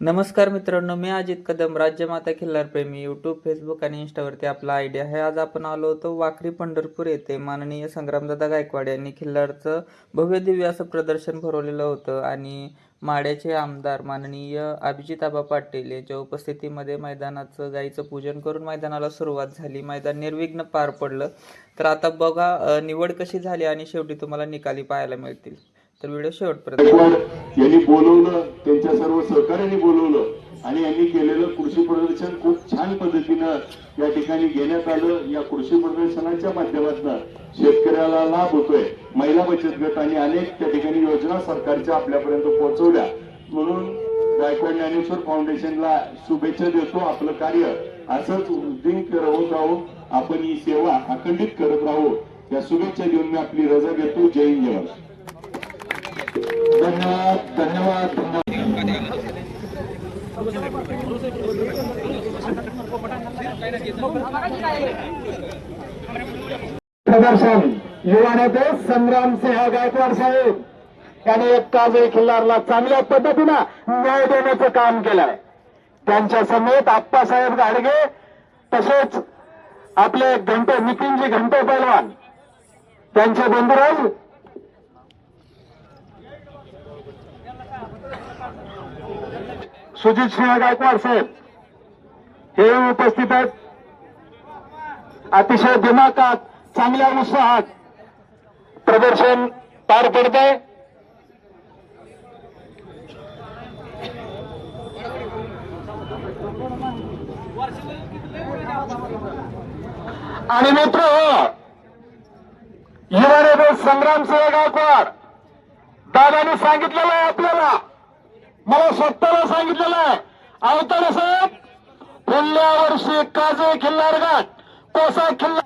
नमस्कार मित्रांनो मी अजित कदम राज्यमाता खिल्लार प्रेमी. यूट्यूब फेसबुक आणि इंस्टावरती आपला आयडिया आहे. आज आपण आलो होतो वाखरी पंढरपूर येथे. माननीय संग्रामदादा गायकवाड यांनी खिल्लारचं भव्य दिव्य असं प्रदर्शन भरवलेलं होतं. आणि माड्याचे आमदार माननीय अभिजिताबा पाटील यांच्या उपस्थितीमध्ये मैदानाचं गाईचं पूजन करून मैदानाला सुरुवात झाली. मैदान निर्विघ्न पार पडलं. तर आता बघा निवड कशी झाली आणि शेवटी तुम्हाला निकाली पाहायला मिळतील. तर व्हिडिओ शेवटपर्यंत यांनी बोलवलं त्यांच्या सर्व सहकार्याने बोलवलं आणि यांनी केलेलं कृषी प्रदर्शन खूप छान पद्धतीनं या ठिकाणी घेण्यात आलं. या कृषी प्रदर्शनाच्या माध्यमातून शेतकऱ्याला लाभ होतोय. महिला बचत गट आणि अनेक त्या ठिकाणी योजना सरकारच्या आपल्यापर्यंत पोहोचवल्या. म्हणून गायकवाड ज्ञानेश्वर फाउंडेशनला शुभेच्छा देतो. आपलं कार्य असंच उद्दिक राहून राहू. आपण ही सेवा अखंडित करत राहू. या शुभेच्छा देऊन मी आपली रजा घेतो. जय हिंद. धन्यवाद धन्यवाद प्रदर्शन युवा नेते संग्राम सिंह गायकवाड साहेब. त्याने एक काजळी खिल्लारला चांगल्या पद्धतीनं न्याय देण्याचं काम केलंय. त्यांच्या समेत आप्पासाहेब गाडगे तसेच आपले घंटे नितीनजी घंटे पैलवान. त्यांचे बंधुराज सुजित सिंह गायकवाड साहेब हे उपस्थित आहेत. अतिशय दिमाकात चांगल्या उत्साहात प्रदर्शन पार पडत आहे आणि मित्र युवा संग्राम सिंह गायकवाड दादाने सांगितलेलं आहे आपल्याला. मला स्वतःला सांगितलेलं आहे. अवताडे साहेब पुढल्या वर्षी काजे खिल्लार घाट कोसा खिल्ला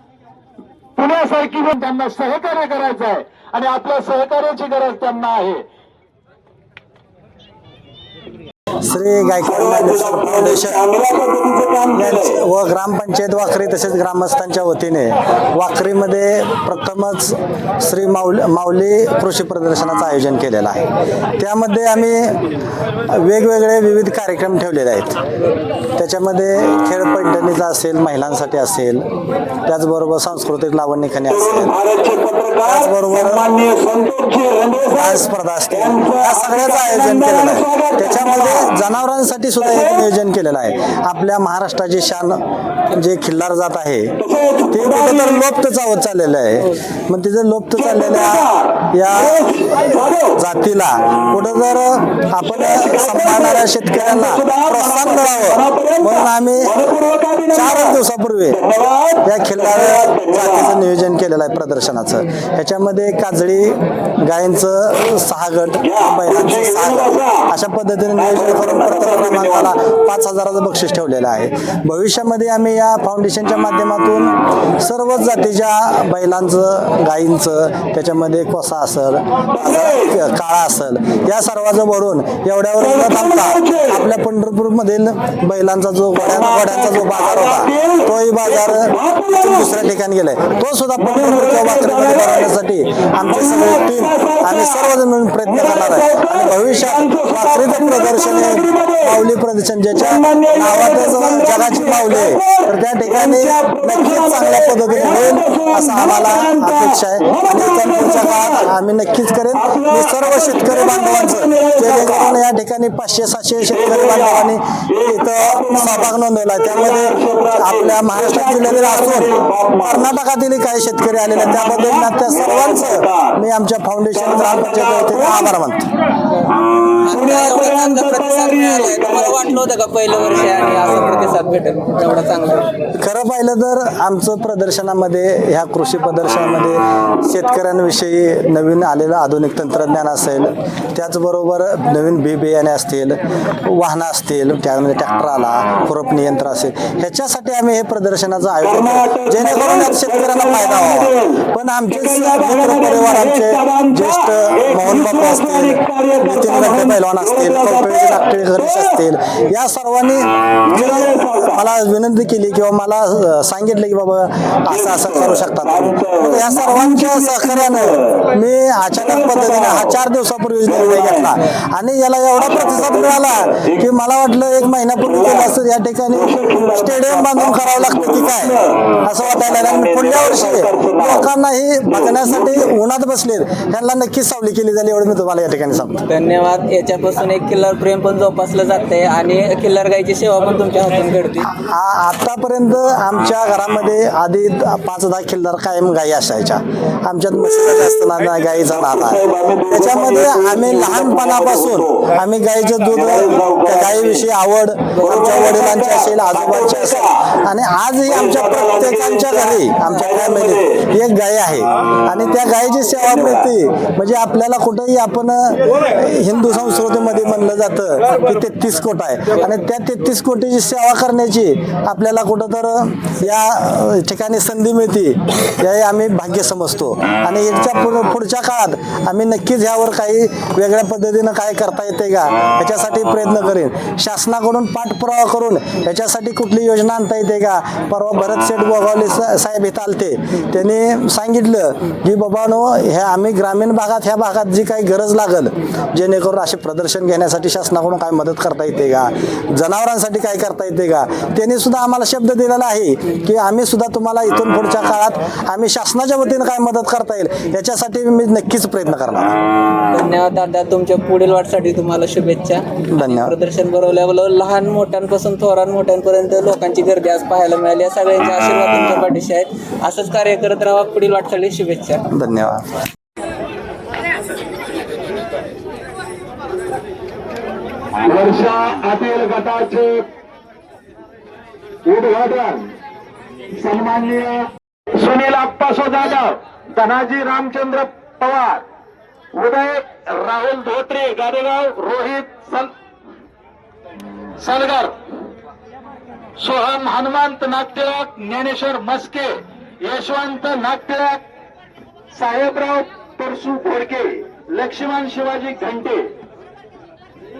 पुण्यासारखी पण त्यांना सहकार्य करायचं आहे. आणि आपल्या सहकार्याची गरज त्यांना आहे. श्री गायकवाड व ग्रामपंचायत वाखरी तसेच ग्रामस्थांच्या वतीने वाखरीमध्ये प्रथमच श्री माऊली माऊली कृषी प्रदर्शनाचं आयोजन केलेलं आहे. त्यामध्ये आम्ही वेगवेगळे विविध कार्यक्रम ठेवलेले आहेत. त्याच्यामध्ये खेळ पैठणीचा असेल महिलांसाठी असेल त्याचबरोबर सांस्कृतिक लावणीखणी असेल त्याचबरोबर स्पर्धा असतील. या सगळ्याचं आयोजन केलेलं आहे. त्याच्यामध्ये जनावरांसाठी सुद्धा एक नियोजन केलेलं आहे. आपल्या महाराष्ट्राची शान जे खिल्लार जात आहे ते तर लोप्त चावत चाललेलं आहे. मग तिचं लोप्त चाललेल्या या जातीला कुठं जर आपण सांभाळणाऱ्या शेतकऱ्यांना प्रोत्साहन मिळावं म्हणून आम्ही चार दिवसापूर्वी या खिल्लार जातीचं नियोजन केलेलं आहे प्रदर्शनाचं. ह्याच्यामध्ये काजळी गायींचं सहा गट बैलांचं सहा गट अशा पद्धतीने नियोजन करून प्रत्येक क्रमांकाला पाच हजाराचं बक्षीस ठेवलेलं आहे. भविष्यामध्ये आम्ही या फाउंडेशनच्या माध्यमातून सर्वच जातीच्या बैलांचं गायींचं त्याच्यामध्ये कोसा असेल काळा असेल या सर्वांचं भरून एवढ्यावर न थांबता आपल्या पंढरपूरमधील बैलांचा जो घोड्या घोड्यांचा जो बाजार होता तोही बाजार दुसऱ्या ठिकाणी गेलाय. तो सुद्धा पंढरपूर किंवा आमची सगळी टीम आम्ही सर्वजण मिळून प्रयत्न करणार आहे. आणि भविष्यात वाखरीचं प्रदर्शन माऊली प्रदर्शन ज्याच्या नावातच जगाची माऊली आहे. तर त्या ठिकाणी नक्कीच चांगल्या पद्धतीने होईल असं आम्हाला अपेक्षा आहे. आणि पुढच्या काळात आम्ही नक्कीच करेन. मी सर्व शेतकरी बांधवांचं जेणेकरून या ठिकाणी पाचशे सातशे शेतकरी बांधवांनी इथं सहभाग नोंदवला. त्यामध्ये आपल्या महाराष्ट्र जिल्ह्यातील असून कर्नाटकातील काही शेतकरी आलेले. त्याबद्दल त्या सर्वांचं मी आमच्या फाउंडेशन ग्रामपंचायत आभार मानतो. तुम्हाला वाटलं होतं का पहिलं वर्ष आणि प्रतिसाद भेटेल चांगला खरं पाहिलं तर आमचं प्रदर्शनामध्ये ह्या कृषी प्रदर्शनामध्ये शेतकऱ्यांविषयी नवीन आलेलं आधुनिक तंत्रज्ञान असेल त्याचबरोबर नवीन बी बियाणे असतील वाहनं असतील त्यामध्ये ट्रॅक्टर आला खुरपणी यंत्र असेल ह्याच्यासाठी आम्ही हे प्रदर्शनाचं आयोजन जेणेकरून शेतकऱ्यांना फायदा व्हावा पण आमचे परिवार आमचे ज्येष्ठ मोहन बापू असतील नितीन पैलवान असतील कौटळी नागटिळी गणेश असतील या सर्वांनी मला विनंती केली किंवा मला सांगितलं की बाबा असं असं करू शकतात या सर्वांच्या सहकार्यानं मी अचानक पद्धतीने हा चार दिवसापूर्वी निर्णय घेतला. आणि याला एवढा प्रतिसाद मिळाला की मला वाटलं एक महिन्यापूर्वी केलं असतं या ठिकाणी स्टेडियम बांधून करावं लागतं की काय? असं वाटायला लागलं. आणि पुढल्या वर्षी लोकांनाही बघण्यासाठी उन्हात बसलेत. त्यांना नक्कीच सावली केली जाईल एवढं मी तुम्हाला या ठिकाणी सांगतो. धन्यवाद. याच्यापासून एक किल्लर प्रेम पण जोपासलं जाते आणि किल्लर गायची सेवा पण तुमच्या हातून घडते. आतापर्यंत आमच्या घरामध्ये आधी पाच दहा किल्लर कायम गायी असायच्या. आमच्यात म्हशीचा जास्त ना गायीचा त्याच्यामध्ये आम्ही लहानपणापासून आम्ही गायीचं दूध त्या गायीविषयी आवड आमच्या वडिलांची असेल आजोबांची असेल. आणि आजही आमच्या प्रत्येकांच्या घरी आमच्या फॅमिलीत एक गाय आहे. आणि त्या गायीची सेवा मिळते. म्हणजे आपल्याला कुठंही आपण हिंदू संस्था संस्कृतीमध्ये म्हणलं जातं की तेहतीस कोट आहे. आणि त्या तेहतीस कोटीची सेवा करण्याची आपल्याला कुठं तर या ठिकाणी संधी मिळते हे आम्ही भाग्य समजतो. आणि याच्या पुढ- पुढच्या काळात आम्ही नक्कीच यावर काही वेगळ्या पद्धतीनं काय करता येते का याच्यासाठी प्रयत्न करेन. शासनाकडून पाठपुरावा करून ह्याच्यासाठी कुठली योजना आणता येते का परवा भरत शेठ गोगावले सा- साहेब इथं आलते. त्यांनी सांगितलं की बाबानो ह्या आम्ही ग्रामीण भागात ह्या भागात जी काही गरज लागल जेणेकरून असे प्रदर्शन घेण्यासाठी शासनाकडून काय मदत करता येते का? जनावरांसाठी काय करता येते का? त्यांनी सुद्धा आम्हाला शब्द दिलेला आहे की आम्ही सुद्धा तुम्हाला इथून पुढच्या काळात आम्ही शासनाच्या वतीनं काय मदत करता येईल याच्यासाठी मी नक्कीच प्रयत्न करणार धन्यवाद दादा तुमच्या पुढील वाटसाठी तुम्हाला शुभेच्छा. धन्यवाद. प्रदर्शन भरवल्यावर लहान मोठ्यांपासून थोरान मोठ्यांपर्यंत लोकांची गर्दी आज पाहायला मिळाली. या सगळ्यांचे आशीर्वाद तुमच्या पाठीशी आहेत. असंच कार्य करत राहा. पुढील वाटचाली शुभेच्छा. धन्यवाद. वर्षा अटील गटाचे उद्घाटन. सन्माननीय सुनील अप्पासो जाधव धनाजी रामचंद्र पवार उदय राहुल धोत्रे गाडेगाव रोहित सल सलगर सोहम हनुमंत नागटिळक ज्ञानेश्वर मस्के यशवंत नागटिळक साहेबराव परसू घोडके लक्ष्मण शिवाजी घंटे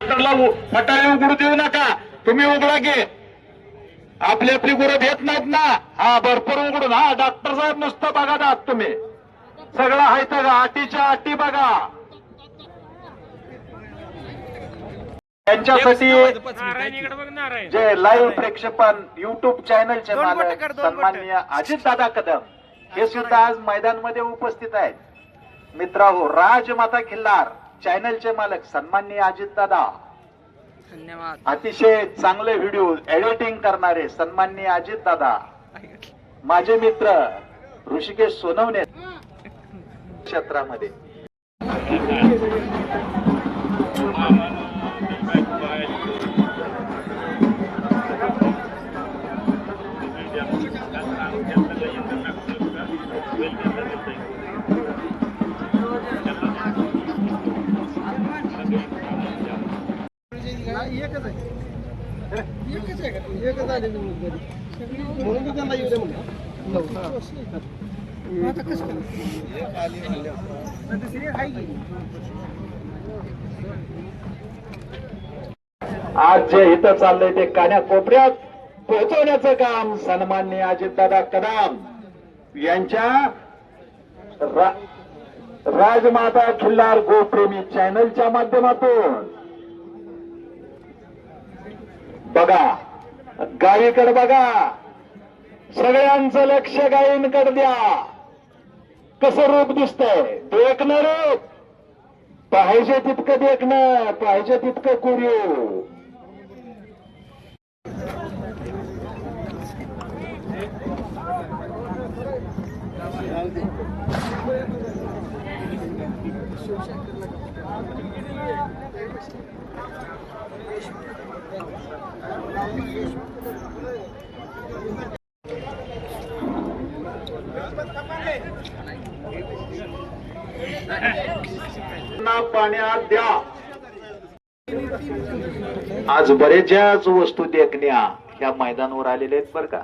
डॉक्टरला फटाळे उघडू देऊ नका. तुम्ही उघडा घे. आपली आपली गुरं घेत नाहीत ना. हा भरपूर उघडून. हा डॉक्टर साहेब नुसतं बघा दात तुम्ही. सगळं आहे का अटीच्या अटी बघा. त्यांच्यासाठी जे लाईव्ह प्रेक्षेपण युट्यूब चॅनलचे मालक सन्माननीय अजित दादा कदम. हे सुद्धा आज मैदानमध्ये उपस्थित आहेत. मित्रांनो राजमाता खिल्लार. चॅनलचे मालक सन्माननीय अजित दादा. धन्यवाद. अतिशय चांगले व्हिडिओ एडिटिंग करणारे सन्माननीय अजित दादा. माझे मित्र ऋषिकेश सोनवणे क्षेत्रामध्ये. आज जे इथं चाललंय ते कान्या कोपऱ्यात पोहोचवण्याचं काम सन्माननीय अजितदादा कदम यांच्या रा- राजमाता खिल्लार गोप्रेमी चॅनलच्या माध्यमातून. बघा गायीकडे बघा. सगळ्यांचं लक्ष गायींकडे द्या. कसं रूप दिसतंय? देखणं रूप. पाहिजे तितकं देखणं पाहिजे तितकं कुरिओ ना पाण्यात द्या. आज बरेचशाच वस्तू देखण्या ह्या मैदानावर आलेले आहेत बर का.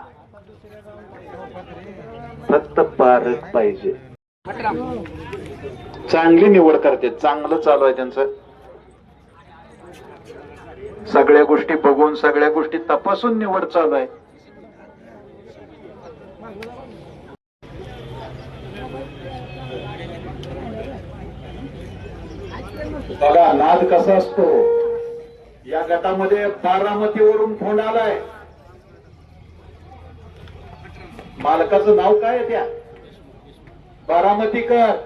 फक्त पारख पाहिजे. चांगली निवड करते चांगलं चालू आहे त्यांचं. सगळ्या गोष्टी बघून सगळ्या गोष्टी तपासून निवड चालू आहे. बघा नाद कसा असतो? या गटामध्ये बारामतीवरून फोन आलाय. मालकाचं नाव काय आहे त्या? बारामतीकर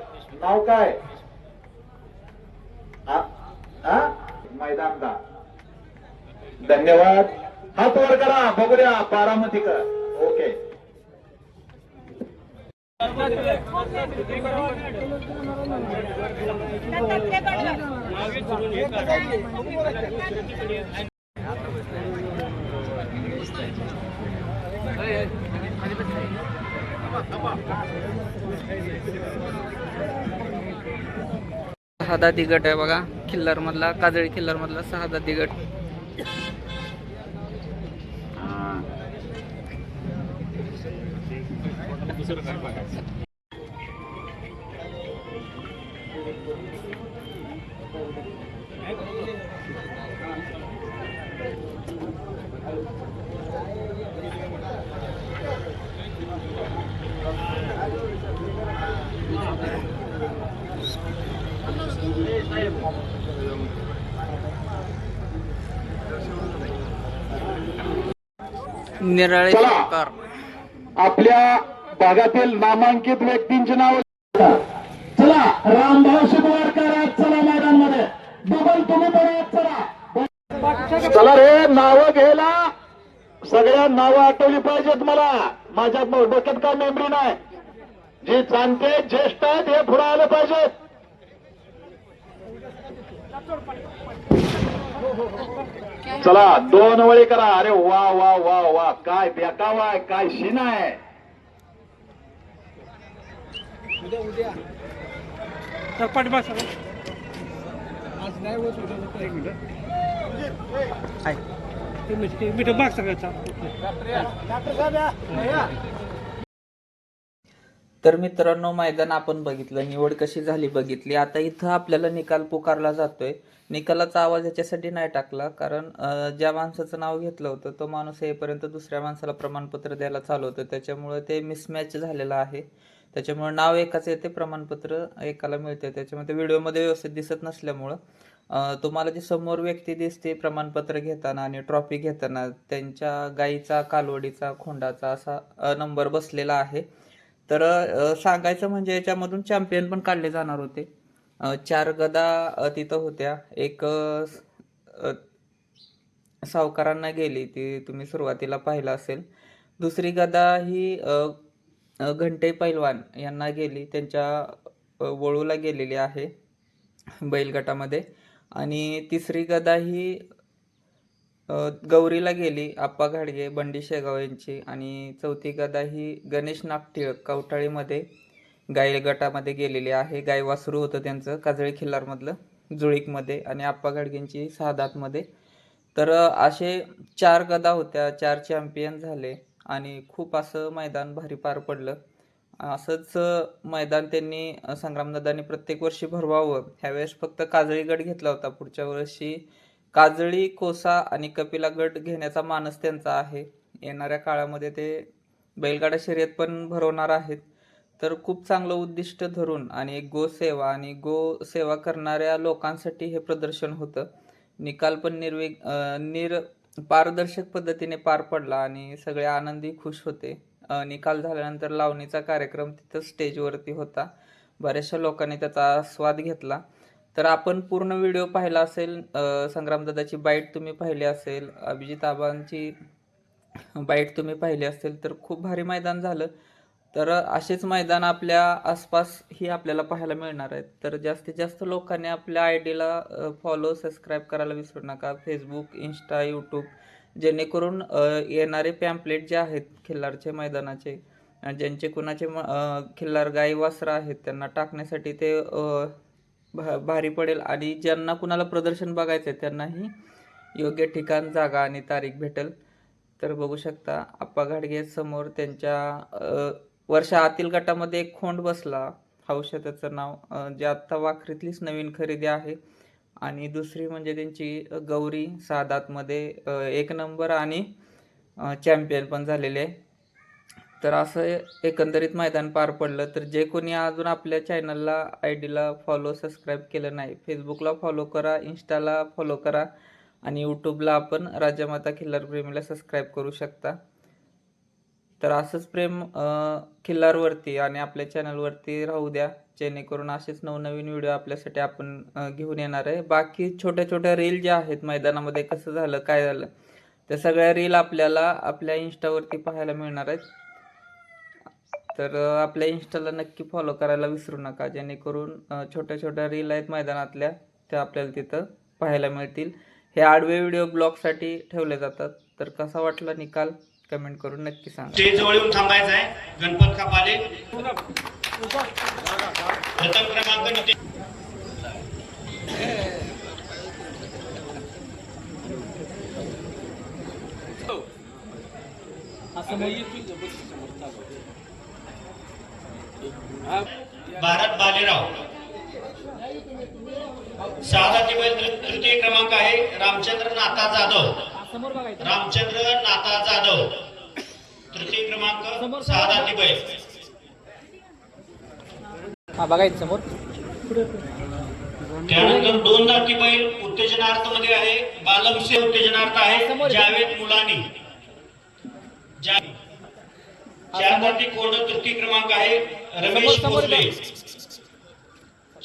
नाव काय? आ- आ? धन्यवाद. हात वर करा. बघूया बारामतीकर ओके. सहा दाती गट आहे बघा. किल्लर मधला काजळी किल्लर मधला सहा दाती गट Ah. निराळे चला. सरकार आपल्या भागातील नामांकित व्यक्तींची नाव चला रामभाऊ शिकवाडकर आज चला मैदानमध्ये. डबल तुम्ही पण आज चला. चला रे नावं घ्यायला. सगळ्या नावं आठवली पाहिजेत मला. माझ्या डोक्यात काय मेमरी नाही. जे जाणते ज्येष्ठ आहेत हे पुढे आले पाहिजेत चला दोन वळी करा. अरे वा वा वा वा. काय बेकावा आहे काय शिना आहे. तर मित्रांनो मैदान आपण बघितलं निवड कशी झाली बघितली. आता इथं आपल्याला निकाल पुकारला जातोय. निकालाचा आवाज याच्यासाठी नाही टाकला कारण ज्या माणसाचं नाव घेतलं होतं तो माणूस येईपर्यंत दुसऱ्या माणसाला प्रमाणपत्र द्यायला चालू होतं त्याच्यामुळे ते मिसमॅच झालेलं आहे. त्याच्यामुळे नाव एकाचं येते प्रमाणपत्र एकाला मिळते त्याच्यामुळे व्हिडिओमध्ये व्यवस्थित दिसत नसल्यामुळं तुम्हाला जी समोर व्यक्ती दिसते प्रमाणपत्र घेताना आणि ट्रॉफी घेताना त्यांच्या गाईचा कालवडीचा खोंडाचा असा नंबर बसलेला आहे. तर सांगायचं म्हणजे याच्यामधून चॅम्पियन पण काढले जाणार होते. चार गदा तिथं होत्या. एक सावकारांना गेली ती तुम्ही सुरुवातीला पाहिलं असेल. दुसरी गदा ही घंटे पैलवान यांना गेली. त्यांच्या वळूला गेलेली आहे बैलगटामध्ये. आणि तिसरी गदा ही गौरीला गेली आप्पा घाडगे बंडी शेगाव यांची आणि चौथी गदा ही गणेश नागटिळक कवठाळीमध्ये गाय गटामध्ये गेलेली आहे. गाय वासरू होतं त्यांचं काजळी खिल्लारमधलं जुळीकमध्ये आणि आप्पा घाडगेंची सहादातमध्ये तर असे चार गदा होत्या चार चॅम्पियन झाले आणि खूप असं मैदान भारी पार पडलं. असंच मैदान त्यांनी संग्रामदादांनी प्रत्येक वर्षी भरवावं. ह्यावेळेस फक्त काजळी गट घेतला होता. पुढच्या वर्षी काजळी कोसा आणि कपिला गट घेण्याचा मानस त्यांचा आहे. येणाऱ्या काळामध्ये ते बैलगाडा शर्यत पण भरवणार आहेत. तर खूप चांगलं उद्दिष्ट धरून आणि गोसेवा आणि गो सेवा करणाऱ्या लोकांसाठी हे प्रदर्शन होतं. निकाल पण निर्विग निर पारदर्शक पद्धतीने पार पडला आणि सगळे आनंदी खुश होते. निकाल झाल्यानंतर लावणीचा कार्यक्रम तिथं स्टेजवरती होता. बऱ्याचशा लोकांनी त्याचा आस्वाद घेतला. तर आपण पूर्ण व्हिडिओ पाहिला असेल संग्रामदादाची बाईट तुम्ही पाहिली असेल अभिजित आबांची बाईट तुम्ही पाहिली असेल तर खूप भारी मैदान झालं. तर असेच मैदान आपल्या आसपास ही आपल्याला पाहायला मिळणार आहेत. तर जास्तीत जास्त लोकांनी आपल्या आय डीला फॉलो सबस्क्राईब करायला विसरू नका. फेसबुक इंस्टा यूट्यूब जेणेकरून येणारे पॅम्पलेट जे आहेत खिल्लारचे मैदानाचे ज्यांचे कुणाचे म- खिल्लार गाई वासरं आहेत त्यांना टाकण्यासाठी ते भा भारी पडेल. आणि ज्यांना कुणाला प्रदर्शन बघायचं आहे त्यांनाही योग्य ठिकाण जागा आणि तारीख भेटेल. तर बघू शकता आप्पा घाडगे समोर त्यांच्या वर्षा आतील गटामध्ये एक खोंड बसला. औषधाचं नाव जे आत्ता वाखरीतलीच नवीन खरेदी आहे. आणि दुसरी म्हणजे त्यांची गौरी सादातमध्ये एक नंबर आणि चॅम्पियन पण झालेले आहे. तर असं एकंदरीत मैदान पार पडलं. तर जे कोणी अजून आपल्या चॅनलला आय डीला फॉलो सबस्क्राईब केलं नाही फेसबुकला फॉलो करा इंस्टाला फॉलो करा आणि यूट्यूबला आपण राजामाता खिल्लार प्रेमीला सबस्क्राईब करू शकता. तर असंच प्रेम खिल्लारवरती आणि आपल्या चॅनलवरती राहू द्या. जेणेकरून असेच नवनवीन व्हिडिओ आपल्यासाठी आपण घेऊन येणार आहे. बाकी छोट्या छोट्या रील ज्या आहेत मैदानामध्ये कसं झालं काय झालं त्या सगळ्या रील आपल्याला आपल्या इंस्टावरती पाहायला मिळणार आहेत. तर आपल्या इंस्टाला नक्की फॉलो करायला विसरू नका. जेणेकरून छोट्या छोट्या रील आहेत मैदानातल्या त्या आपल्याला तिथं पाहायला मिळतील. हे आडवे व्हिडिओ ब्लॉगसाठी ठेवले जातात. तर कसा वाटला निकाल? कमेंट करून नक्की सांगा. स्टेज जवळ येऊन थांबायचं आहे गणपत कापाले. प्रथम क्रमांक नितीन भारत बालेराव सहा बैल तृतीय क्रमांक आहे रामचंद्र नाथा जाधव. रामचंद्र नाथा जाधव. तृतीय क्रमांक सहा बैल हा बघायचं समोर. त्यानंतर दोन दाती बैल उत्तेजनार्थमध्ये आहे. बालमसे उत्तेजनार्थ आहे. जावेद मुलानी. जा- चार दाती कोंड तृतीय क्रमांक आहे रमेश भोसले.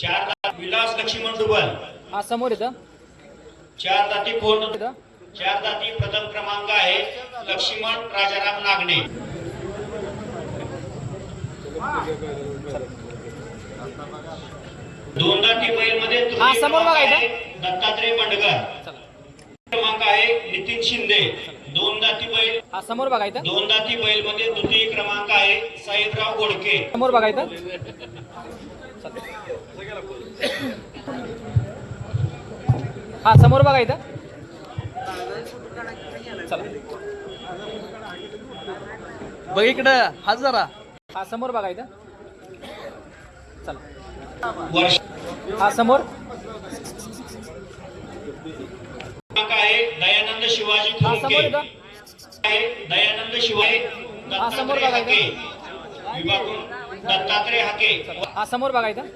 चार दाती विलास लक्ष्मण डुबल. हा समोर येतं चार दाती येतं चार दाती प्रथम क्रमांक आहे लक्ष्मण राजाराम नागणे. दोन दाती बैलमध्ये हा. दत्तात्रय बंडकर क्रमांक आहे नितीन शिंदे. दोन दाती बैल. हा समोर बघा इथं. दोन दाती बैलमध्ये द्वितीय क्रमांक आहे साहेबराव गोडके. समोर बघा इथं. हा समोर बघा इथं. चला. बघ इकडं हा जरा. हा समोर बघा इथं. चला. वर्ष हा समोर. आहे दयानंद शिवाजी आहे दयानंद शिवाजी समोर दत्तात्रय हाके. विभागून दत्तात्रय हाके. हा समोर बघा इथं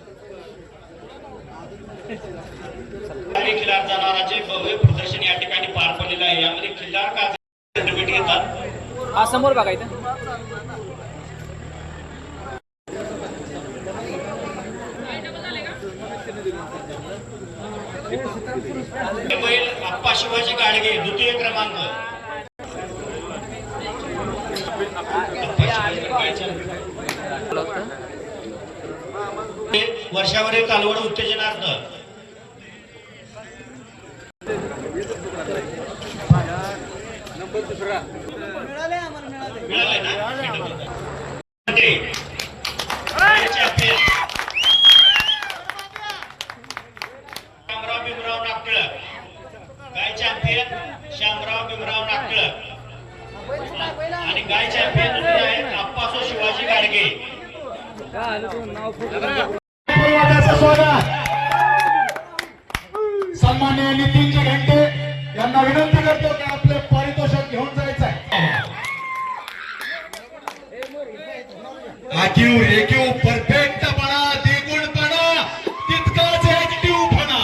आणि खिलार जनावरांचे भव्य प्रदर्शन या ठिकाणी पार पडलेलं आहे. यामध्ये खिल्लार का सर्टिफिकेट घेतात? हा समोर बघा बैल आप्पा शिवाजी गाडगे द्वितीय क्रमांक वर्षावरील कालवड उत्तेजनार्थ. मिळालंय ना ते. चॅम्पियन. शामराव भीमराव नागटिळक गाय चॅम्पियन श्यामराव भीमराव नागटिळक आणि गाय चॅम्पियन दुसरे आहेत आप्पासो शिवाजी गाडगे. सन्मान्य नितीनजी घंटे यांना विनंती करतो की आपले पारितोषिक घेऊन जायचं आहे आखीव रेखीव परफेक्टपणा द्विगुणपणा तितकाच ऍक्टिव्हपणा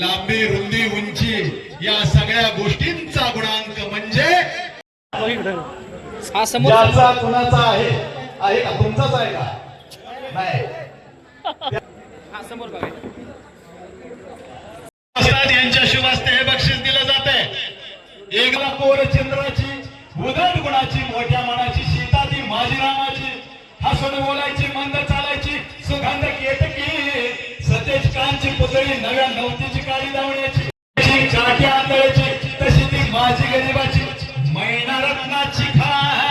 लांबी रुंदी उंची या सगळ्या गोष्टींचा गुणांक म्हणजे हा ज्याचा कुणाचा आहे आहे का? तुमचाच आहे का? नाही. हा समोर असतात यांच्या शुभ हस्ते हे बक्षीस दिलं जाते एकला कोर चंद्राची उदट गुणाची मोठ्या मनाची सीता ती माजीरामाची हसून बोलायची मंद चालायची सुगंध केतकी सतेज कांची पुतळी नव्या नवतीची काळी जनाची जनाकी आंधळ्याची तशी ती माझी गरीबाची मैना रत्नाची खा